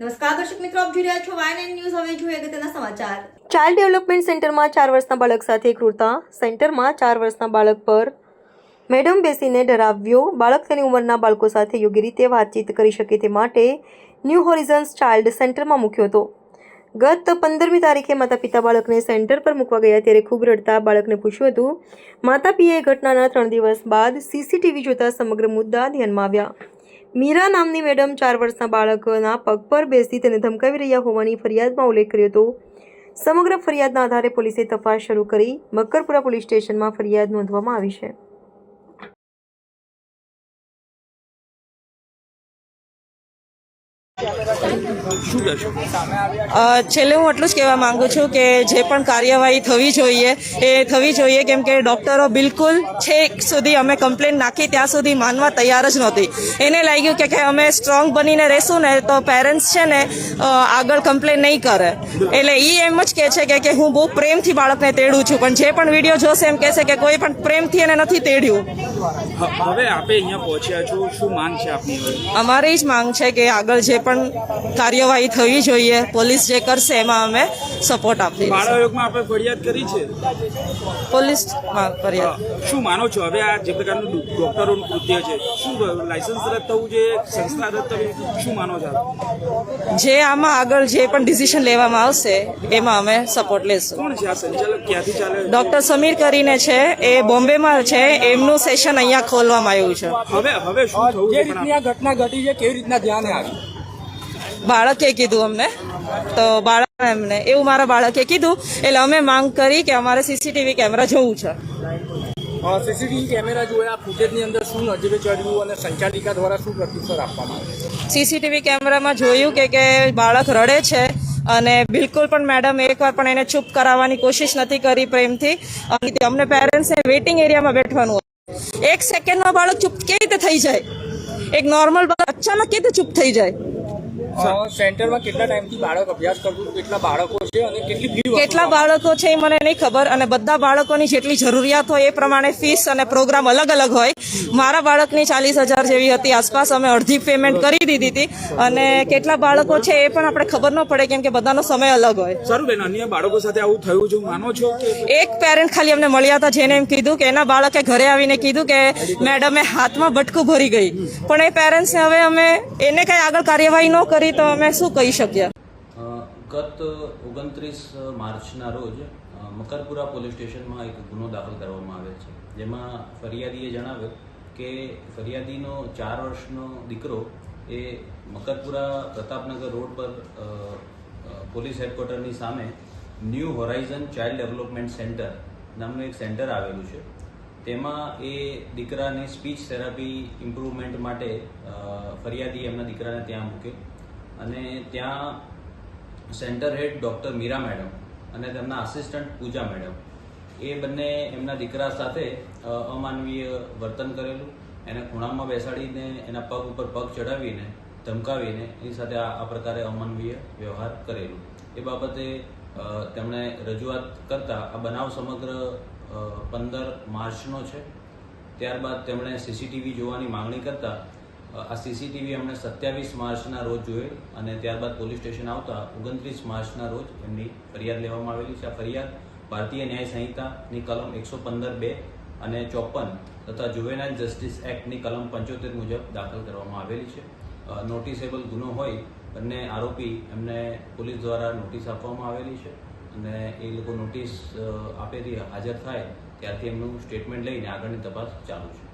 નમસ્કાર, દર્શક મિત્રો, આપ જોઈ રહ્યા છો વાયન ન્યૂઝ હવે જોઈએ અગત્યના સમાચાર. ચાઇલ્ડ ડેવલપમેન્ટ સેન્ટરમાં ચાર વર્ષના બાળક સાથે ક્રૂરતા. સેન્ટરમાં ચાર વર્ષના બાળક પર મેડમ બેસીને ડરાવ્યો. બાળક તેની ઉંમરના બાળકો સાથે યોગ્ય રીતે વાતચીત કરી શકે તે માટે ન્યૂ હોરિઝન્સ ચાઇલ્ડ સેન્ટરમાં મૂક્યો હતો. ગત પંદરમી તારીખે માતા પિતા બાળકને સેન્ટર પર મૂકવા ગયા ત્યારે ખૂબ રડતા બાળકને પૂછ્યું હતું માતા પિતાએ ઘટનાના ત્રણ દિવસ બાદ સીસીટીવી જોતા સમગ્ર મુદ્દા ધ્યાનમાં આવ્યા. મીરા નામની મેડમ ચાર વર્ષના બાળકના પગ પર બેસી તેને ધમકાવી રહ્યા હોવાની ફરિયાદમાં ઉલ્લેખ કર્યો હતો. સમગ્ર ફરિયાદના આધારે પોલીસે તપાસ શરૂ કરી મકરપુરા પોલીસ સ્ટેશનમાં ફરિયાદ નોંધવામાં આવી છે. છેલ્લે હું એટલું જ કહેવા માંગુ છું કે જે પણ કાર્યવાહી થવી જોઈએ, એ થવી જોઈએ કેમ કે ડૉક્ટરો બિલકુલ છેક સુધી અમે કમ્પ્લેન નાખી ત્યાં સુધી માનવા તૈયાર જ નહોતી. એને લાગ્યું કે અમે સ્ટ્રોંગ બનીને રહેશું ને તો પેરેન્ટ્સ છે ને આગળ કમ્પ્લેન નહીં કરે. એટલે એ એમ જ કહે છે કે હું બહુ પ્રેમથી બાળકને તેડું છું, પણ જે પણ વીડિયો જોશે એમ કહેશે કે કોઈ પણ પ્રેમથી એને નથી તેડ્યું. હવે આપે અહીંયા પહોંચ્યા છો. શું માંગ છે આપની હવે? અમારી જ માંગ છે કે આગળ જે પણ કાર્યવાહી થવી જોઈએ પોલીસ જે કરશે એમાં અમે સપોર્ટ આપીએ. બાળ આયોગમાં આપણે ફરિયાદ કરી છે? પોલીસ ફરિયાદ. શું માનો છો? હવે આ જે પ્રકારનું ડોક્ટરોનું કૃત્ય છે શું લાયસન્સ રદ થવું જોઈએ સંસ્થા રદ થવી શું માનો છો જે આમાં આગળ જે પણ ડિસિઝન લેવામાં આવશે એમાં અમે સપોર્ટ લેશું. કોણ છે આ સંચાલક? ક્યાંથી ચાલે? ડોક્ટર સમીર કરીને છે એ બોમ્બેમાં છે એમનું સેશન અહીંયા ખોલવામાં આવ્યું છે. હવે હવે શું થયું જે રીતની આ ઘટના ઘટી છે કેવી રીતના ધ્યાને આવી? બાળકે કીધું અમને. તો બાળક એમને એવું મારા બાળકે કીધું. એટલે અમે માંગ કરી કે અમારે સીસીટીવી કેમેરા જોવું છે. સીસીટીવી કેમેરા જોયા ફૂટેજની અંદર શું નજરે ચડ્યું અને સંચાલિકા દ્વારા શું પ્રત્યુત્તર આપવામાં સીસીટીવી કેમેરામાં જોયું કે કે બાળક રડે છે અને બિલકુલ પણ મેડમ એકવાર પણ એને ચૂપ કરાવવાની કોશિશ નથી કરી પ્રેમથી. અને અમને પેરેન્ટ્સને વેઇટિંગ એરિયામાં બેઠવાનું. એક સેકન્ડમાં બાળક ચૂપ કેવી રીતે થઈ જાય એક નોર્મલ બાળક અચાનક કેવી રીતે ચૂપ થઈ જાય અ, સેન્ટરમાં કેટલા ટાઈમથી બાળક અભ્યાસ કરતું કેટલા બાળકો છે અને કેટલી ફી કેટલા બાળકો છે એ મને નહીં ખબર અને બધા બાળકોની જેટલી જરૂરિયાત હોય એ પ્રમાણે ફીસ અને પ્રોગ્રામ અલગ અલગ હોય. મારા બાળકની ચાલીસ હજાર જેવી હતી. આસપાસ અમે અડધી પેમેન્ટ કરી દીધી હતી અને કેટલા બાળકો છે એ પણ આપણે ખબર ન પડે કેમ કે બધાનો સમય અલગ હોય. સારું બેન અન્ય બાળકો સાથે આવું થયું છે માનો છો? એક પેરેન્ટ ખાલી અમને મળ્યા હતા જેને એમ કીધું કે એના બાળકે ઘરે આવીને કીધું કે મેડમે હાથમાં બટકું ભરી ગઈ. પણ એ પેરેન્ટ્સને હવે અમે એને કઈ આગળ કાર્યવાહી ન કરી તો અમે શું કહી શકીએ? ગત ઓગણત્રીસ માર્ચના રોજ મકરપુરા પોલીસ સ્ટેશનમાં એક ગુનો દાખલ કરવામાં આવેલ છે. જેમાં ફરિયાદીએ જણાવ્યું કે ફરિયાદીનો ચાર વર્ષનો દીકરો એ મકરપુરા પ્રતાપનગર રોડ પર પોલીસ હેડક્વાર્ટરની સામે new horizon child development centre નામનું એક સેન્ટર આવેલું છે. તેમાં એ દીકરાને સ્પીચ થેરાપી ઇમ્પ્રુવમેન્ટ માટે ફરિયાદી એમના દીકરાને ત્યાં મૂક્યો. અને ત્યાં centre head doctor Meera madam અને તેમના આસિસ્ટન્ટ પૂજા મેડમ એ બંને એમના દીકરા સાથે અમાનવીય વર્તન કરેલું. એને ખૂણામાં બેસાડીને, એના પગ ઉપર પગ ચડાવીને ધમકાવીને, એની સાથે આ પ્રકારે અમાનવીય વ્યવહાર કરેલું. એ બાબતે તેમણે રજૂઆત કરતા આ બનાવ સમગ્ર પંદર માર્ચનો છે. ત્યારબાદ તેમણે સીસીટીવી જોવાની માંગણી કરતા આ સીસીટીવી એમણે સત્યાવીસ માર્ચના રોજ જોઈ અને ત્યારબાદ પોલીસ સ્ટેશન આવતા ઓગણત્રીસ માર્ચના રોજ એમની ફરિયાદ લેવામાં આવેલી છે. આ ફરિયાદ ભારતીય ન્યાય સંહિતાની કલમ એકસો પંદર બે અને ચોપન તથા જુવેનાઇલ જસ્ટિસ એક્ટની કલમ પંચોતેર મુજબ દાખલ કરવામાં આવેલી છે. નોટિસેબલ ગુનો હોય બંને આરોપી એમને પોલીસ દ્વારા નોટિસ આપવામાં આવેલી છે અને એ લોકો નોટિસ આપેલી હાજર થાય ત્યારથી એમનું સ્ટેટમેન્ટ લઈને આગળની તપાસ ચાલુ છે.